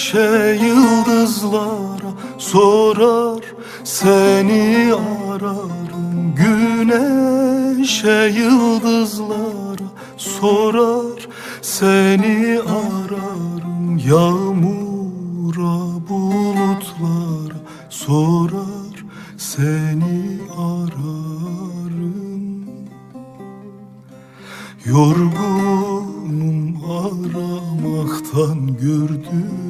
Güneşe yıldızlara sorar seni ararım. Güneşe yıldızlara sorar seni ararım. Yağmura bulutlara sorar seni ararım. Yorgunum aramaktan gördüğüme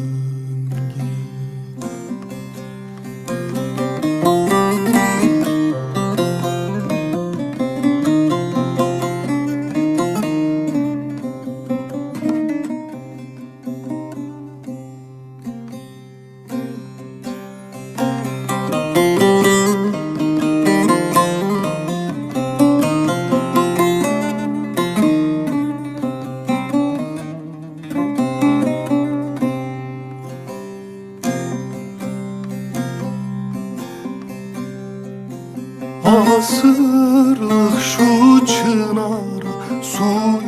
Su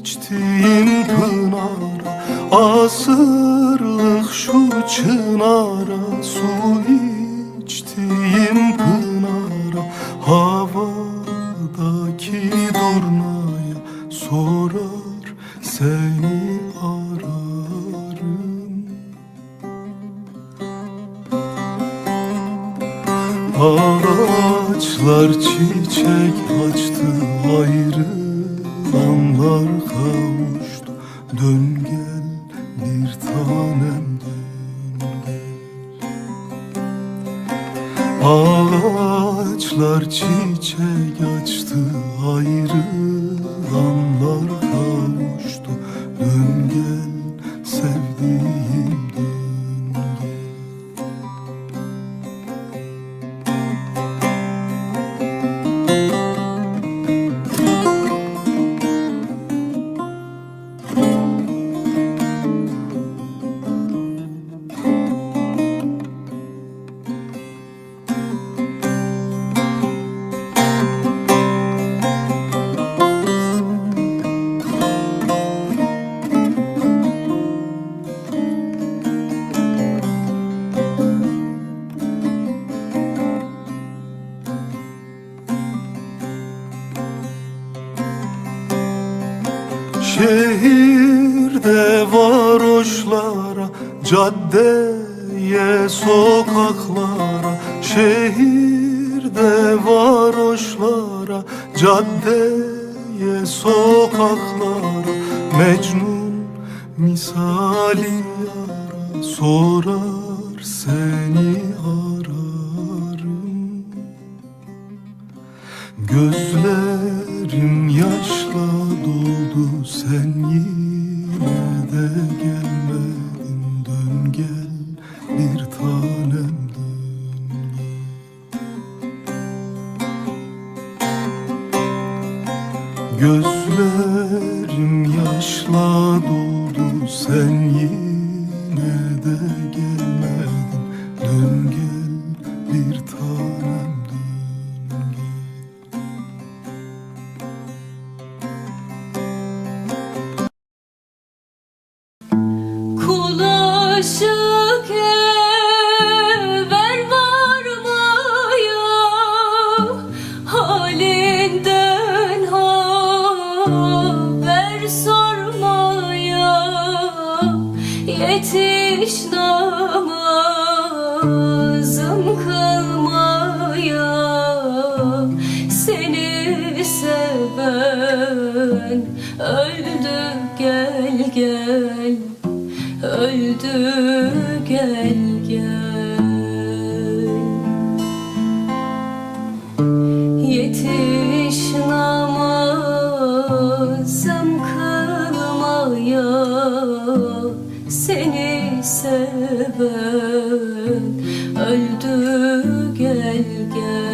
içtiğim pınara Asırlık şu çınara Su içtiğim pınara Havadaki durnaya Sorar seni ararım. Ağaçlar çiçek açtı ayrı anlar kavuştu Dön gel bir tanem dön gel. Ağaçlar çiçek açtı ayrı Şehirde varoşlara, caddeye, sokaklara Şehirde varoşlara, caddeye, sokaklara Mecnun misali yara sorar seni ararım. Gözlerim yaşla doldu sen yine de gelmedin. Dön gel bir tanem dön Gözlerim yaşla doldu sen yine yetiş namazım kılmaya Seni seven öldü gel gel Öldü gel gel. Seven öldü gel gel